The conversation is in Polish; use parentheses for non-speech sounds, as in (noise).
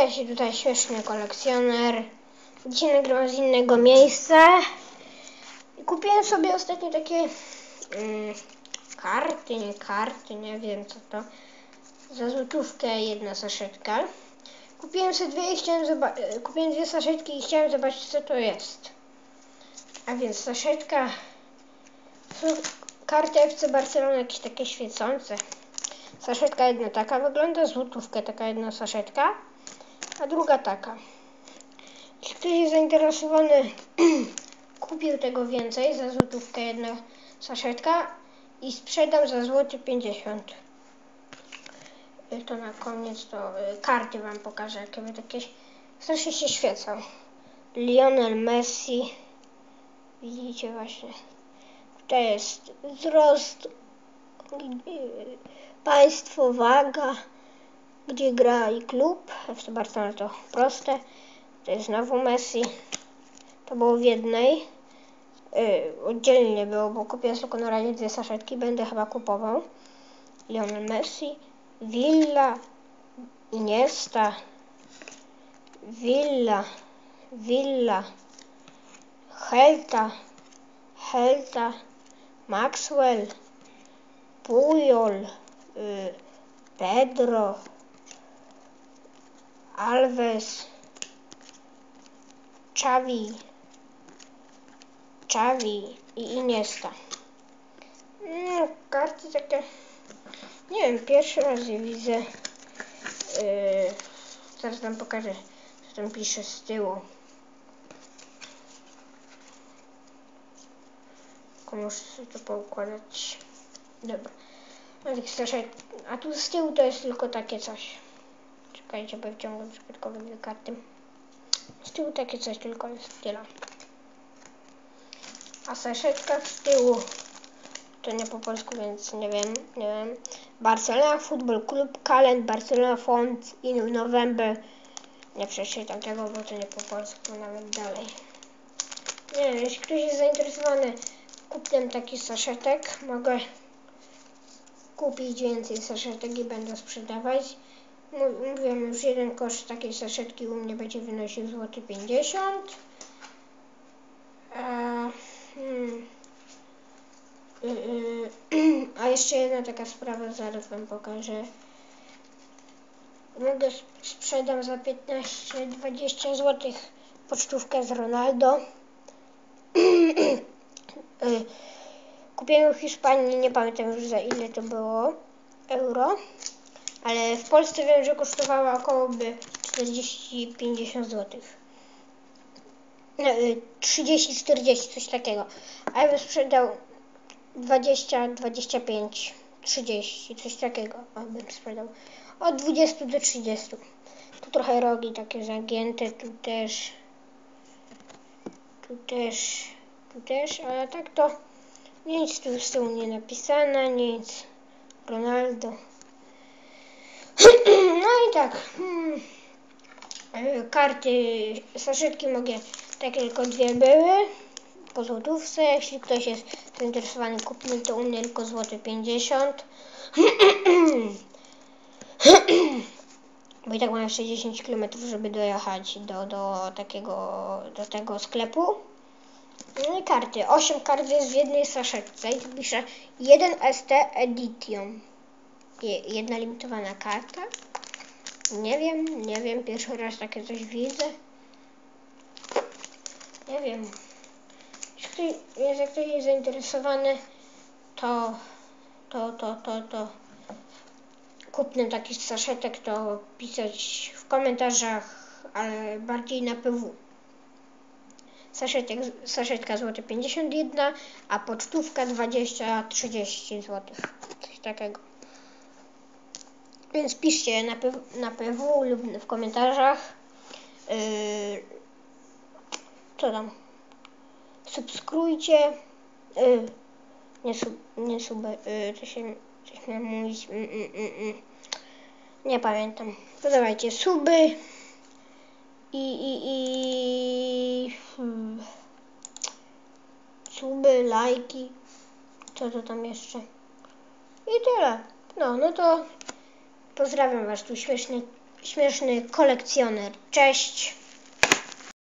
Witajcie tutaj śmieszny kolekcjoner. Dzisiaj nagrywam z innego miejsca. Kupiłem sobie ostatnio takie mm, karty, nie karty, nie wiem co to. Za złotówkę jedna saszetka. Kupiłem sobie dwie i chciałem zoba- kupiłem dwie saszetki i chciałem zobaczyć co to jest. A więc saszetka są karty FC Barcelona jakieś takie świecące. Saszetka jedna taka wygląda, złotówkę taka jedna saszetka, a druga taka. Jeśli ktoś jest zainteresowany, (clears throat) kupił tego więcej, za złotówkę jedna saszetka i sprzedam za złoty 50. Y, To na koniec to y, karty wam pokażę, jakie by takie strasznie się świecą. Lionel Messi, widzicie właśnie, tutaj jest wzrost, y, państwo, waga, gdzie gra i klub. FC Barcelona to proste. To jest znowu Messi. To było w jednej. Yy, oddzielnie było, bo kupiłem tylko na razie dwie saszetki. Będę chyba kupował. Lionel Messi. Villa. Iniesta. Villa. Villa. Helta. Helta. Maxwell. Puyol. Y, Pedro. Alves. Xavi. Xavi i Iniesta. No, karty takie... Nie wiem, pierwszy raz je widzę. Yy, zaraz wam pokażę, co tam pisze z tyłu. Tylko muszę sobie to poukładać. Dobra. A tu z tyłu to jest tylko takie coś. Czekajcie, bo wciągam przypadkowo dwie karty. Z tyłu takie coś tylko jest tyle. A saszetka z tyłu to nie po polsku, więc nie wiem, nie wiem. Barcelona Football Club, Calend, Barcelona Font in November. Nie przeczytam tego, bo to nie po polsku, nawet dalej. Nie wiem, jeśli ktoś jest zainteresowany kupnem takich saszetek, mogę kupić więcej saszetek i będę sprzedawać. Mów- Mówiłem już, jeden koszt takiej saszetki u mnie będzie wynosił złoty 50. E, hmm. Y, y, (clears throat) A jeszcze jedna taka sprawa, zaraz wam pokażę. Mogę sp- sprzedam za 15-20 zł pocztówkę z Ronaldo. (clears throat) Kupiłem w Hiszpanii, nie pamiętam już za ile to było euro, ale w Polsce wiem, że kosztowała około by 40-50 zł. No, y, 30-40, coś takiego. A ja bym sprzedał 20, 25, 30, coś takiego. A bym sprzedał od 20 do 30. Tu trochę rogi takie zagięte, tu też, tu też, tu też, ale tak to nic tu z tyłu nie napisane, nic. Ronaldo. I tak. Hmm. E, Karty, saszetki mogę, tak tylko dwie były. Po złotówce. Jeśli ktoś jest zainteresowany kupnem, to u mnie tylko złoty 50. Bo i tak mam jeszcze 10 km, żeby dojechać do, do takiego, do tego sklepu. No i karty. 8 kart jest w jednej saszetce i tu pisze 1 ST Edition. Je, jedna limitowana karta. Nie wiem, nie wiem, pierwszy raz takie coś widzę. Nie wiem. Jeśli jest, jak ktoś jest zainteresowany, to, to, to, to, to kupnem takich saszetek, to pisać w komentarzach, ale bardziej na PW. Saszetek, saszetka złote 51, a pocztówka 20-30 zł. Coś takiego. Więc piszcie na, P- na PW lub w komentarzach. Yy, co tam? Subskrujcie. Yy, nie sub, nie sub, yy, to się, coś miałem mówić. Mm, mm, mm. Nie pamiętam. To dawajcie suby. I, i, i suby, lajki. Co to tam jeszcze? I tyle. No, no to pozdrawiam Was tu śmieszny śmieszny kolekcjoner. Cześć!